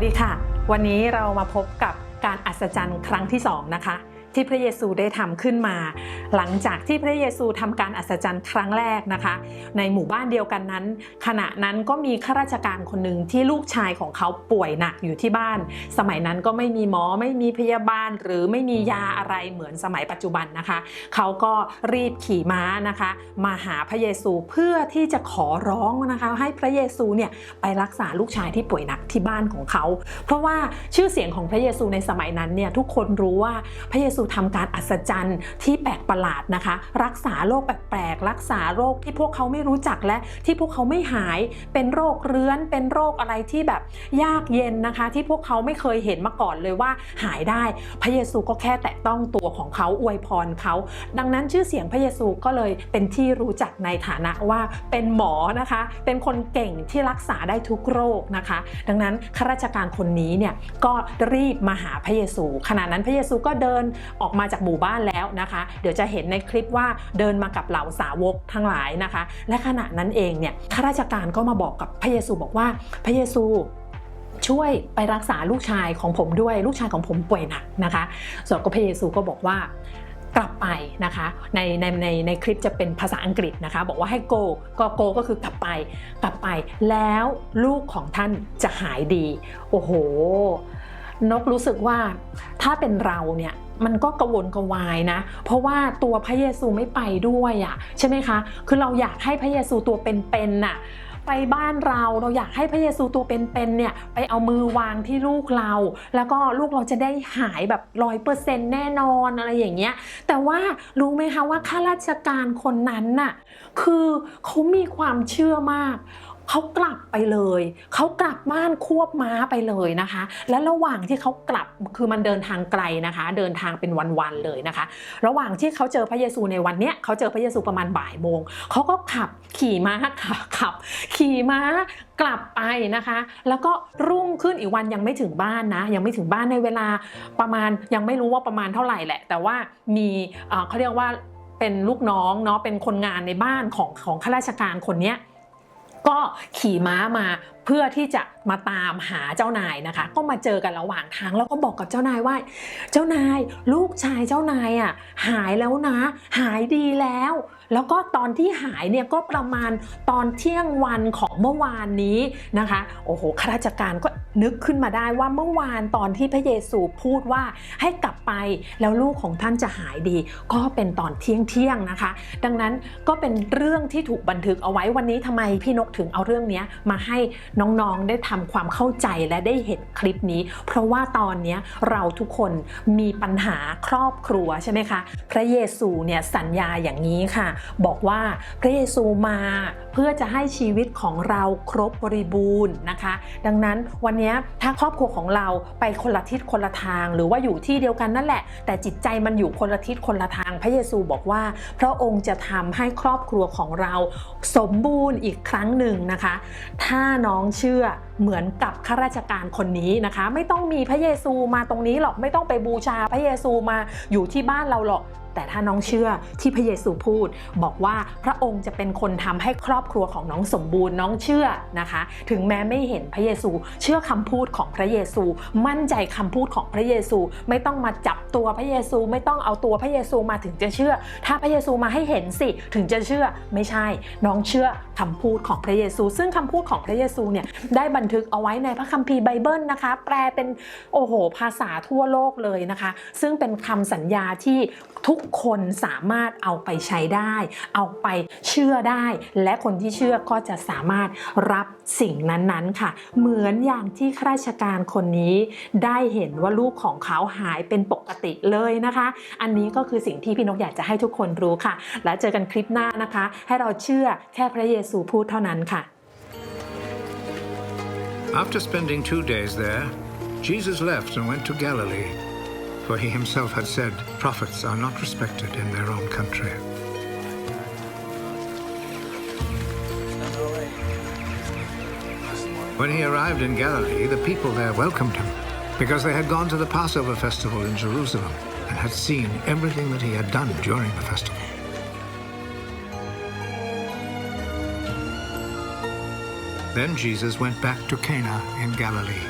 วัสดีค่ะ วันนี้เรามาพบกับการอัศจรรย์ครั้งที่สองนะคะ ที่พระเยซูได้ทำขึ้นมา หลังจากที่พระเยซูทำการอัศจรรย์ครั้งแรกนะคะ ในหมู่บ้านเดียวกันนั้น ขณะนั้นก็มีข้าราชการคนหนึ่งที่ลูกชายของเขาป่วยหนักอยู่ที่บ้าน สมัยนั้นก็ไม่มีหมอไม่มีพยาบาล หรือไม่มียาอะไรเหมือนสมัยปัจจุบันนะคะ เขาก็รีบขี่ม้านะคะ มาหาพระเยซูเพื่อที่จะขอร้องนะคะให้พระเยซูเนี่ยไปรักษาลูกชายที่ป่วยหนักที่บ้านของเขา เพราะว่าชื่อเสียงของพระเยซูในสมัยนั้นเนี่ยทุกคนรู้ว่าพระเยซูทำการอัศจรรย์ที่แปลกประหลาดนะคะ รักษาโรคแปลกๆรักษาโรคที่พวกเขาไม่รู้จักและที่พวกเขาไม่หายเป็นโรคเรื้อน เป็นโรคอะไรที่แบบยากเย็นนะคะ ที่พวกเขาไม่เคยเห็นมาก่อนเลยว่าหายได้ พระเยซูก็แค่แตะต้องตัวของเขาอวยพรเขา ดังนั้นชื่อเสียงพระเยซูก็เลยเป็นที่รู้จักในฐานะว่าเป็นหมอนะคะ เป็นคนเก่งที่รักษาได้ทุกโรคนะคะ ดังนั้นข้าราชการคนนี้เนี่ยก็รีบมาหาพระเยซูขณะนั้นพระเยซูก็เดินออกมาจากหมู่บ้านแล้วนะคะ เดี๋ยวจะเห็นในคลิปว่าเดินมากับเหล่าสาวกทั้งหลายนะคะ และขณะนั้นเองเนี่ยข้าราชการก็มาบอกกับพระเยซูบอกว่าพระเยซูช่วยไปรักษาลูกชายของผมด้วยลูกชายของผมป่วยหนักนะคะส่วนก็พระเยซูก็บอกว่ากลับไปนะคะในในในในคลิปจะเป็นภาษาอังกฤษนะคะ บอกว่าให้ go ก็ go ก็คือกลับไปกลับไป แล้วลูกของท่านจะหายดี โอ้โห นกรู้สึกว่าถ้าเป็นเราเนี่ย มันก็กระวนกระวายนะ เพราะว่าตัวพระเยซูไม่ไปด้วยอะ่ะใช่ไหมคะ คือเราอยากให้พระเยซูตัวเป็นๆน่ะไปบ้านเราเราอยากให้พระเยซูตัวเป็นๆเนี่ยไปเอามือวางที่ลูกเรา แล้วก็ลูกเราจะได้หายแบบร้อยเปอร์เซ็นต์แน่นอนอะไรอย่างเงี้ยแต่ว่ารู้ไหมคะว่าข้าราชการคนนั้นน่ะคือเขามีความเชื่อมาก เขากลับไปเลย เขากลับบ้านควบม้าไปเลยนะคะ และระหว่างที่เขากลับคือมันเดินทางไกลนะคะ เดินทางเป็นวันๆเลยนะคะ ระหว่างที่เขาเจอพระเยซูในวันเนี้ยเขาเจอพระเยซูประมาณบ่ายโมงเขาก็ขับขี่ม้าขับขับ ขี่ม้ากลับไปนะคะ แล้วก็รุ่งขึ้นอีกวันยังไม่ถึงบ้านนะ ยังไม่ถึงบ้านในเวลาประมาณยังไม่รู้ว่าประมาณเท่าไหร่แหละ แต่ว่ามีเอ่อเขาเรียกว่าเป็นลูกน้องเนาะเป็นคนงานในบ้านของของข้าราชการคนเนี้ย ก็ขี่ม้ามา เพื่อที่จะมาตามหาเจ้านายนะคะ ก็มาเจอกันระหว่างทางแล้วก็บอกกับเจ้านายว่า เจ้านายลูกชายเจ้านายอะหายแล้วนะ หายดีแล้ว แล้วก็ตอนที่หายเนี่ยก็ประมาณตอนเที่ยงวันของเมื่อวานนี้นะคะโอ้โหข้าราชการก็นึกขึ้นมาได้ว่าเมื่อวานตอนที่พระเยซูพูดว่าให้กลับไปแล้วลูกของท่านจะหายดี ก็เป็นตอนเที่ยงเที่ยงนะคะ ดังนั้นก็เป็นเรื่องที่ถูกบันทึกเอาไว้วันนี้ทำไมพี่นกถึงเอาเรื่องนี้มาให้น้องๆได้ทำความเข้าใจและได้เห็นคลิปนี้ เพราะว่าตอนนี้เราทุกคนมีปัญหาครอบครัวใช่ไหมคะพระเยซูเนี่ยสัญญาอย่างนี้ค่ะ บอกว่าพระเยซูมาเพื่อจะให้ชีวิตของเราครบบริบูรณ์นะคะ ดังนั้นวันนี้ถ้าครอบครัวของเราไปคนละทิศคนละทาง หรือว่าอยู่ที่เดียวกันนั่นแหละ แต่จิตใจมันอยู่คนละทิศคนละทาง พระเยซูบอกว่า พระองค์จะทำให้ครอบครัวของเราสมบูรณ์อีกครั้งหนึ่งนะคะ ถ้าน้องเชื่อเหมือนกับข้าราชการคนนี้นะคะ ไม่ต้องมีพระเยซูมาตรงนี้หรอกไม่ต้องไปบูชาพระเยซูมาอยู่ที่บ้านเราหรอก แต่ถ้าน้องเชื่อที่พระเยซูพูด บอกว่าพระองค์จะเป็นคนทำให้ครอบครัวของน้องสมบูรณ์น้องเชื่อนะคะ ถึงแม้ไม่เห็นพระเยซู เชื่อคำพูดของพระเยซู มั่นใจคำพูดของพระเยซู ไม่ต้องมาจับตัวพระเยซู ไม่ต้องเอาตัวพระเยซูมาถึงจะเชื่อ ถ้าพระเยซูมาให้เห็นสิ ถึงจะเชื่อไม่ใช่ น้องเชื่อคำพูดของพระเยซู ซึ่งคำพูดของพระเยซูเนี่ยได้บันทึกเอาไว้ในพระคัมภีร์ไบเบิลนะคะ แปลเป็นโอ้โห ภาษาทั่วโลกเลยนะคะ ซึ่งเป็นคำสัญญาที่ทุกคนสามารถเอาไปใช้ได้ เอาไปเชื่อได้ และคนที่เชื่อก็จะสามารถรับสิ่งนั้นๆค่ะ เหมือนอย่างที่ข้าราชการคนนี้ได้เห็นว่าลูกของเขาหายเป็นปกติเลยนะคะ อันนี้ก็คือสิ่งที่พี่นกอยากจะให้ทุกคนรู้ค่ะ แล้วเจอกันคลิปหน้านะคะ ให้เราเชื่อแค่พระเยซูพูดเท่านั้นค่ะ After spending two days there, Jesus left and went to Galilee, for he himself had said, Prophets are not respected in their own country. When he arrived in Galilee, the people there welcomed him, because they had gone to the Passover festival in Jerusalem and had seen everything that he had done during the festival. Then Jesus went back to Cana in Galilee,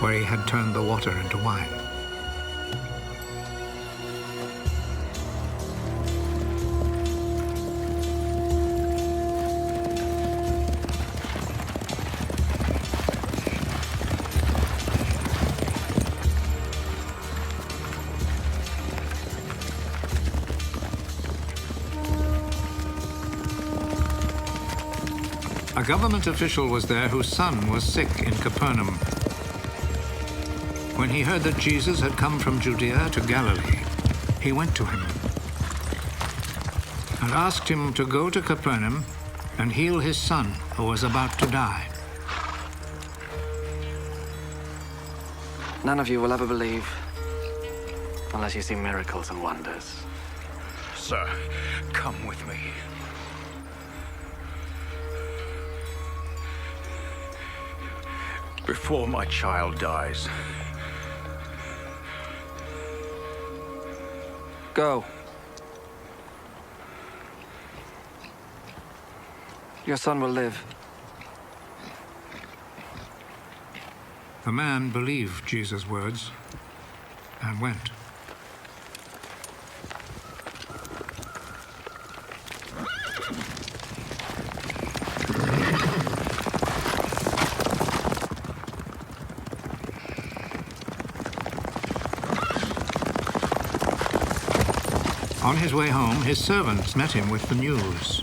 where he had turned the water into wine. A government official was there whose son was sick in Capernaum. When he heard that Jesus had come from Judea to Galilee, he went to him and asked him to go to Capernaum and heal his son who was about to die. None of you will ever believe unless you see miracles and wonders. Sir, come with me. Before my child dies, Go. Your son will live. The man believed Jesus' words and went. On his way home, his servants met him with the news.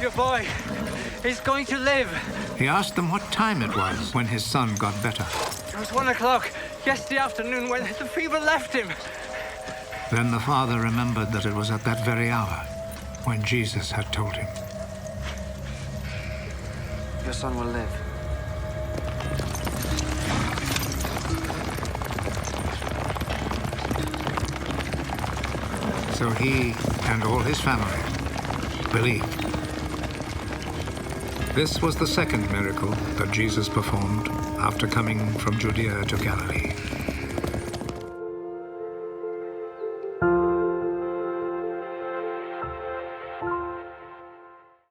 Your boy, he's going to live. He asked them what time it was when his son got better. It was one o'clock yesterday afternoon when the fever left him. Then the father remembered that it was at that very hour when Jesus had told him. Your son will live. So he and all his family believed. This was the second miracle that Jesus performed after coming from Judea to Galilee.